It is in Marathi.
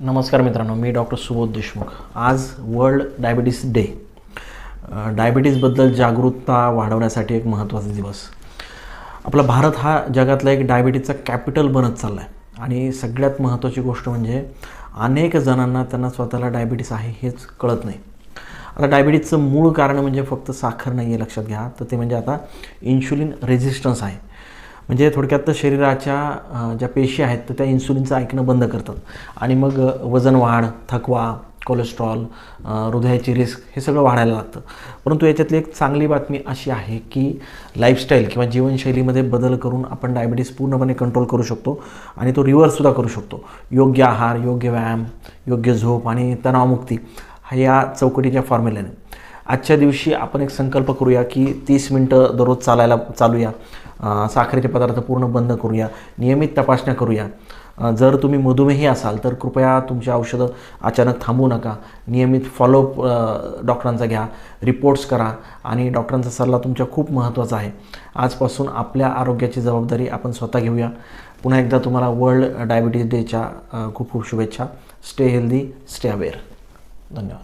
नमस्कार मित्रांनो मी डॉक्टर सुबोध देशमुख. आज वर्ल्ड डायबिटीस डे. डायबिटीजबद्दल डायबिटीसबद्दल जागरूकता वाढवण्यासाठी एक महत्त्वाचा दिवस. आपला भारत हा जगातला एक डायबिटीजचा कॅपिटल बनत चालला आहे आणि सगळ्यात महत्त्वाची गोष्ट म्हणजे अनेक जणांना त्यांना स्वतःला डायबिटीस आहे हेच कळत नाही. आता डायबिटीजचं मूळ कारण म्हणजे फक्त साखर नाही आहे लक्षात घ्या. तर ते म्हणजे आता इन्शुलिन रेझिस्टन्स आहे. म्हणजे थोडक्यात शरीराच्या ज्या पेशी आहेत तर त्या इन्सुलिनचं ऐकणं बंद करतात. आणि मग वजन वाढ थकवा कोलेस्ट्रॉल हृदयाची रिस्क हे सगळं वाढायला लागतं. परंतु याच्यातली एक चांगली बातमी अशी आहे की लाईफस्टाईल किंवा जीवनशैलीमध्ये बदल करून आपण डायबिटीस पूर्णपणे कंट्रोल करू शकतो आणि तो रिव्हर्ससुद्धा करू शकतो. योग्य आहार योग्य व्यायाम योग्य झोप आणि तणावमुक्ती हा या चौकटीच्या फॉर्म्युल्याने आजच्या दिवशी आपण एक संकल्प करूया की तीस मिनटं दररोज चालायला चालूया. साखरेचे पदार्थ पूर्ण बंद करूया नियमित तपासण्या करूया. जर तुम्ही मधुमेही असाल तर कृपया तुमची औषधं अचानक थांबवू नका. नियमित फॉलोअप डॉक्टरांचा घ्या रिपोर्ट्स करा आणि डॉक्टरांचा सल्ला तुमच्या खूप महत्त्वाचा आहे. आजपासून आपल्या आरोग्याची जबाबदारी आपण स्वतः घेऊया. पुन्हा एकदा तुम्हाला वर्ल्ड डायबिटीज डेच्या खूप खूप शुभेच्छा. स्टे हेल्दी स्टे अवेअर धन्यवाद.